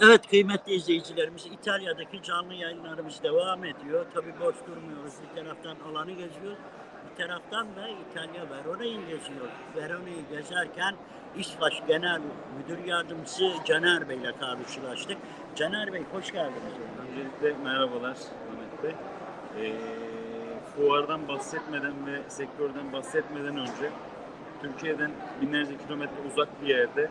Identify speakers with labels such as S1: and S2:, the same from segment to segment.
S1: Evet kıymetli izleyicilerimiz İtalya'daki canlı yayınlarımız devam ediyor. Tabii boş durmuyoruz. Bir taraftan alanı geziyoruz. Bir taraftan da İtalya Verona'yı geziyoruz. Verona'yı gezerken İsfaş Genel Müdür Yardımcısı Caner Bey ile karşılaştık. Caner Bey hoş geldiniz.
S2: Öncelikle merhabalar Mehmet Bey. Ee, fuardan bahsetmeden ve sektörden bahsetmeden önce Türkiye'den binlerce kilometre uzak bir yerde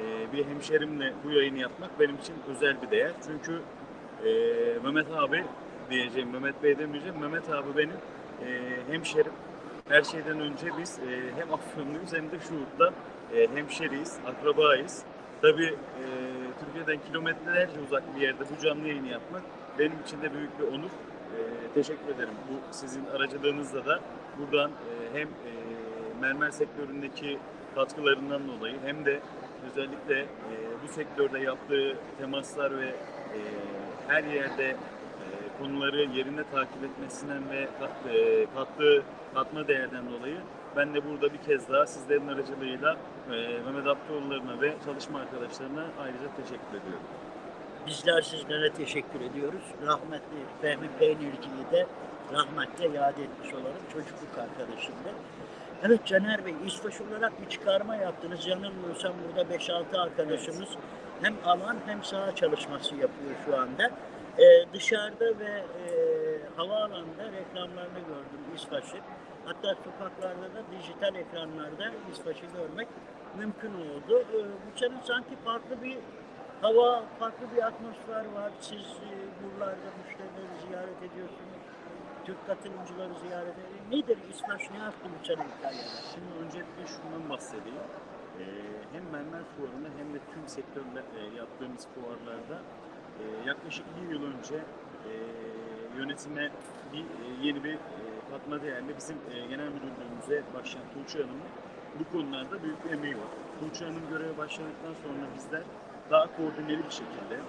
S2: e, bir hemşerimle bu yayını yapmak benim için özel bir değer. Çünkü e, Mehmet abi diyeceğim, Mehmet Bey demeyeceğim. Mehmet abi benim e, hemşerim. Her şeyden önce biz e, hem Afyonluyuz hem de Şuhut'ta e, hemşeriyiz, akrabayız. Tabii e, Türkiye'den kilometrelerce uzak bir yerde bu canlı yayını yapmak benim için de büyük bir onur. E, teşekkür ederim. Bu sizin aracılığınızla da buradan e, hem e, mermer sektöründeki katkılarından dolayı hem de özellikle e, bu sektörde yaptığı temaslar ve e, her yerde e, konuları yerinde takip etmesinden ve kat, e, kattığı katma değerden dolayı ben de burada bir kez daha sizlerin aracılığıyla e, Mehmet Abdioğulları'na ve çalışma arkadaşlarına ayrıca teşekkür ediyorum.
S1: Bizler sizlere teşekkür ediyoruz. Rahmetli Fehmi Peynirci'yi de rahmetle yad etmiş olalım. Çocukluk arkadaşımdı. Evet Caner Bey, İsveç olarak bir çıkarma yaptınız. Yanılmıyorsam burada 5-6 arkadaşımız hem alan hem saha çalışması yapıyor şu anda. Ee, dışarıda ve e, havaalanında reklamlarını gördüm İsveç'in. Hatta sokaklarda da dijital ekranlarda İsveç'i görmek mümkün oldu. Ee, bu sene sanki farklı bir hava, farklı bir atmosfer var. Siz e, buralarda müşterileri ziyaret ediyorsunuz. Türk katılımcıları ziyaret ediyor. Nedir İsveç ne yaptı bu sene İtalya'da?
S2: Şimdi öncelikle şundan bahsedeyim. Ee, hem mermer fuarında hem de tüm sektörle e, yaptığımız fuarlarda e, yaklaşık bir yıl önce e, yönetime bir, e, yeni bir e, katma değerli bizim e, genel müdürlüğümüze başlayan Tuğçe Hanım'ın bu konularda büyük bir emeği var. Tuğçe Hanım göreve başladıktan sonra bizler daha koordineli bir şekilde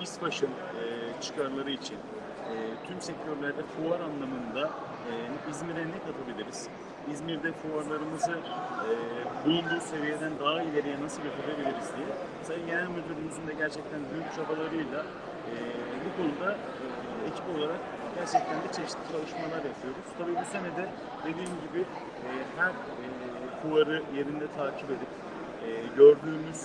S2: İSPAŞ'ın e, çıkarları için e, tüm sektörlerde fuar anlamında e, İzmir'e ne katabiliriz? İzmir'de fuarlarımızı e, bulunduğu seviyeden daha ileriye nasıl götürebiliriz diye Sayın Genel Müdürümüzün de gerçekten büyük çabalarıyla e, bu konuda e, ekip olarak gerçekten de çeşitli çalışmalar yapıyoruz. Tabii bu sene de dediğim gibi her fuarı yerinde takip edip gördüğümüz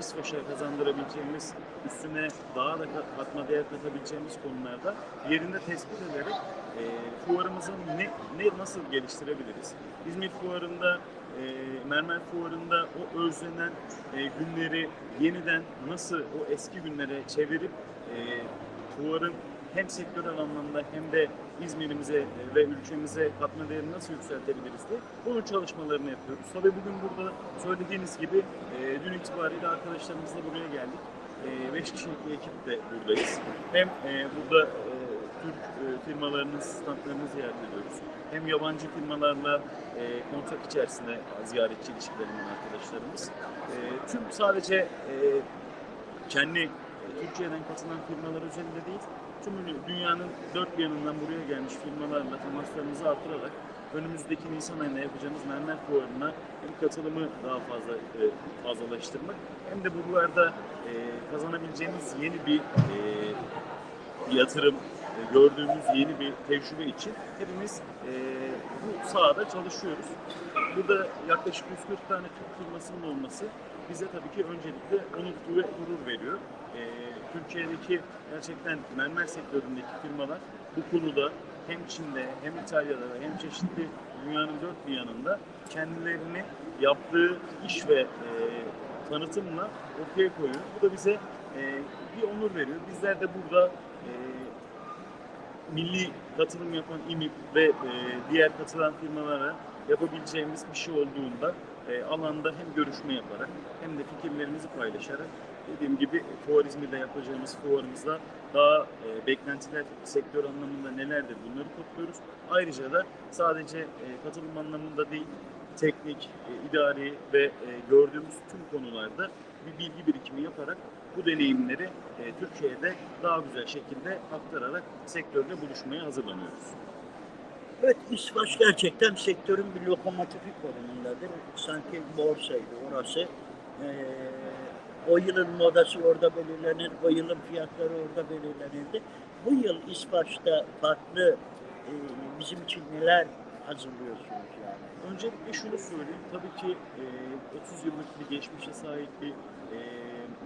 S2: İsveç'e kazandırabileceğimiz, üstüne daha da kat- katma değer katabileceğimiz konularda yerinde tespit ederek e, fuarımızı ne, ne nasıl geliştirebiliriz? İzmir fuarında, e, Mermer fuarında o özlenen e, günleri yeniden nasıl o eski günlere çevirip e, fuarın hem sektörel anlamda hem de İzmir'imize e, ve ülkemize katma değerini nasıl yükseltebiliriz diye bunun çalışmalarını yapıyoruz. Tabii bugün burada söylediğiniz gibi e, dün itibariyle arkadaşlarımızla buraya geldik. 5 kişilik bir ekip de buradayız. Hem e, burada e, Türk e, firmalarının standlarını ziyaret ediyoruz. Hem yabancı firmalarla e, kontak içerisinde ziyaretçi ilişkilerinden arkadaşlarımız. E, tüm sadece e, kendi e, Türkiye'den katılan firmalar üzerinde değil, tüm dünyanın dört bir yanından buraya gelmiş firmalarla temaslarımızı artırarak önümüzdeki Nisan ayında yapacağımız mermer fuarına hem katılımı daha fazla e, fazlalaştırmak hem de buralarda e, kazanabileceğimiz yeni bir e, yatırım, e, gördüğümüz yeni bir tecrübe için hepimiz e, bu sahada çalışıyoruz. Burada yaklaşık 140 tane Türk firmasının olması bize tabii ki öncelikle onur ve gurur veriyor. E, Türkiye'deki gerçekten mermer sektöründeki firmalar bu konuda hem Çin'de hem İtalya'da hem çeşitli dünyanın dört bir yanında kendilerini yaptığı iş ve e, tanıtımla ortaya koyuyor. Bu da bize e, bir onur veriyor. Bizler de burada e, milli katılım yapan İMİP ve e, diğer katılan firmalara yapabileceğimiz bir şey olduğunda e, alanda hem görüşme yaparak hem de fikirlerimizi paylaşarak dediğim gibi Fuar İzmir'de yapacağımız fuarımızda daha e, beklentiler sektör anlamında nelerdir bunları topluyoruz. Ayrıca da sadece e, katılım anlamında değil teknik, e, idari ve e, gördüğümüz tüm konularda bir bilgi birikimi yaparak bu deneyimleri e, Türkiye'de daha güzel şekilde aktararak sektörle buluşmaya hazırlanıyoruz.
S1: Evet İsveç gerçekten sektörün bir lokomotifi konumundadır. Sanki borsaydı orası. Ee, O yılın modası orada belirlenir, o yılın fiyatları orada belirlenirdi. Bu yıl İspaç'ta farklı e, bizim için neler hazırlıyorsunuz yani?
S2: Öncelikle şunu söyleyeyim. Tabii ki e, 30 yıllık bir geçmişe sahip bir e,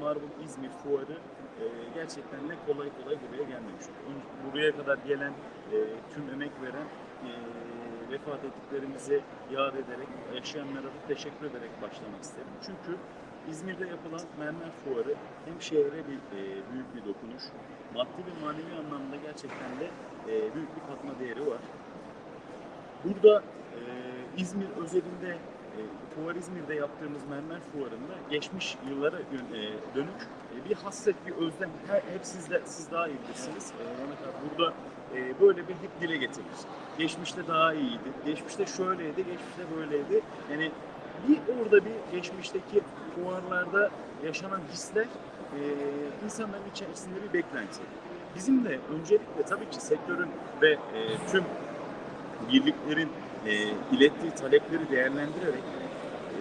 S2: Marble İzmir fuarı e, gerçekten ne kolay kolay buraya gelmemiş. Buraya kadar gelen e, tüm emek veren e, vefat ettiklerimizi yad ederek, yaşayanlara da teşekkür ederek başlamak isterim. Çünkü İzmir'de yapılan mermer fuarı hem şehre bir e, büyük bir dokunuş, maddi ve manevi anlamda gerçekten de e, büyük bir katma değeri var. Burada e, İzmir özelinde e, Fuar İzmir'de yaptığımız mermer fuarında geçmiş yıllara e, dönük e, bir hasret, bir özlem. Her, hep siz, de, siz daha iyi bilirsiniz. E, burada e, böyle bir hep dile getirir. Geçmişte daha iyiydi, geçmişte şöyleydi, geçmişte böyleydi. Yani bir orada bir geçmişteki fuarlarda yaşanan hisler e, insanların içerisinde bir beklenti. Bizim de öncelikle tabii ki sektörün ve e, tüm birliklerin e, ilettiği talepleri değerlendirerek e,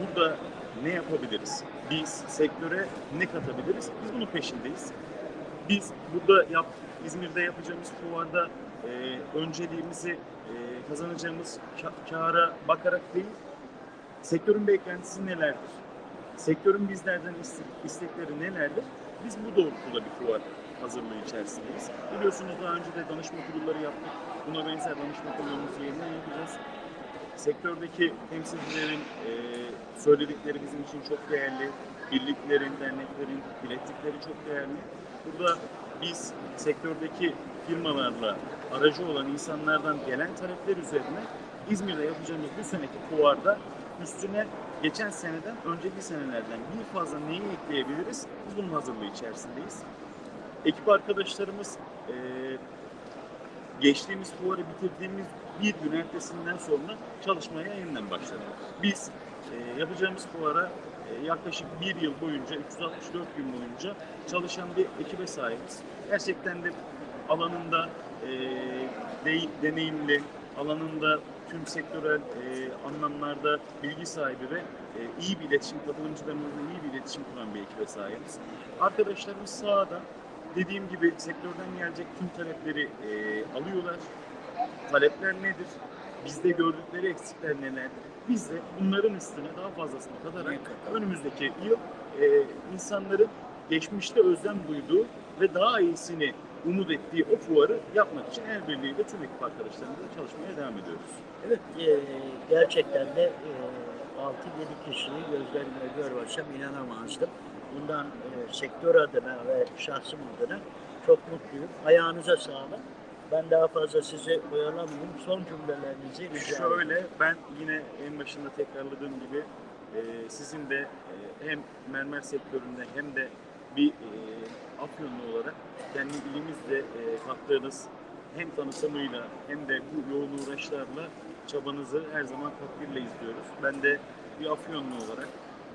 S2: burada ne yapabiliriz? Biz sektöre ne katabiliriz? Biz bunun peşindeyiz. Biz burada yap, İzmir'de yapacağımız fuarda e, önceliğimizi e, kazanacağımız ka- kâra bakarak değil, sektörün beklentisi nelerdir? Sektörün bizlerden iste- istekleri nelerdir? Biz bu doğrultuda bir fuar hazırlığı içerisindeyiz. Biliyorsunuz daha önce de danışma kurulları yaptık. Buna benzer danışma kurullarımızı yeniden yapacağız. Sektördeki temsilcilerin e, söyledikleri bizim için çok değerli. Birliklerin, derneklerin ilettikleri çok değerli. Burada biz sektördeki firmalarla aracı olan insanlardan gelen talepler üzerine İzmir'de yapacağımız bu seneki fuarda üstüne geçen seneden önceki senelerden bir fazla neyi ekleyebiliriz? Biz bunun hazırlığı içerisindeyiz. Ekip arkadaşlarımız e, geçtiğimiz fuarı bitirdiğimiz bir gün ertesinden sonra çalışmaya yeniden başladık. Biz e, yapacağımız fuara yaklaşık bir yıl boyunca, 364 gün boyunca çalışan bir ekibe sahibiz. Gerçekten de alanında e, de- deneyimli, alanında tüm sektörel e, anlamlarda bilgi sahibi ve e, iyi bir iletişim, katılımcılarımızla iyi bir iletişim kuran bir ekibe sahibiz. Arkadaşlarımız sahada dediğim gibi sektörden gelecek tüm talepleri e, alıyorlar. Talepler nedir? Bizde gördükleri eksikler nelerdir? Biz de bunların üstüne daha fazlasını katarak önümüzdeki yıl e, insanların geçmişte özlem duyduğu ve daha iyisini umut ettiği o fuarı yapmak için el birliğiyle tüm ekip arkadaşlarımızla çalışmaya devam ediyoruz.
S1: Evet, e, gerçekten de e, 6-7 kişiyi gözlerimle görmesem inanamazdım. Bundan e, sektör adına ve şahsım adına çok mutluyum. Ayağınıza sağlık. Ben daha fazla sizi oyalamayayım. Son cümlelerinizi rica.
S2: Şöyle ben yine en başında tekrarladığım gibi e, sizin de e, hem mermer sektöründe hem de bir e, Afyonlu olarak kendi ilimizle e, kattığınız hem tanıtımıyla hem de bu yoğun uğraşlarla çabanızı her zaman takdirle izliyoruz. Ben de bir Afyonlu olarak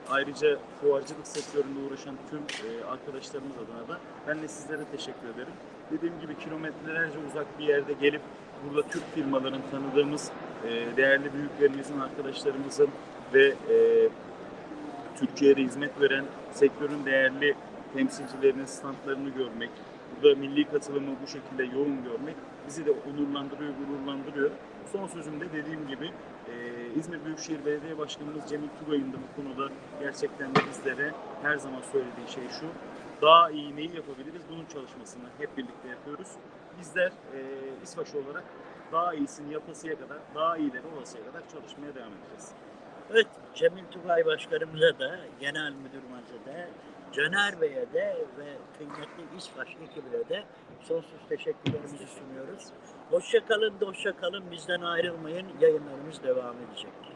S2: ayrıca fuarcılık sektöründe uğraşan tüm e, arkadaşlarımız adına da ben de sizlere teşekkür ederim. Dediğim gibi kilometrelerce uzak bir yerde gelip burada Türk firmaların tanıdığımız e, değerli büyüklerimizin, arkadaşlarımızın ve e, Türkiye'de hizmet veren sektörün değerli temsilcilerinin standlarını görmek, burada milli katılımı bu şekilde yoğun görmek bizi de onurlandırıyor, gururlandırıyor. Son sözümde dediğim gibi e, İzmir Büyükşehir Belediye Başkanımız Cemil Tugay'ın da bu konuda gerçekten bizlere her zaman söylediği şey şu. Daha iyi neyi yapabiliriz? Bunun çalışmasını hep birlikte yapıyoruz. Bizler e, İsvaş olarak daha iyisini yapasıya kadar, daha iyileri olasıya kadar çalışmaya devam edeceğiz.
S1: Evet, Cemil Tugay Başkanımıza da, Genel Müdürümüze de, Caner Bey'e de ve kıymetli İSPAŞ ekibine de sonsuz teşekkürlerimizi sunuyoruz. Hoşça kalın, hoşça kalın. Bizden ayrılmayın. Yayınlarımız devam edecek.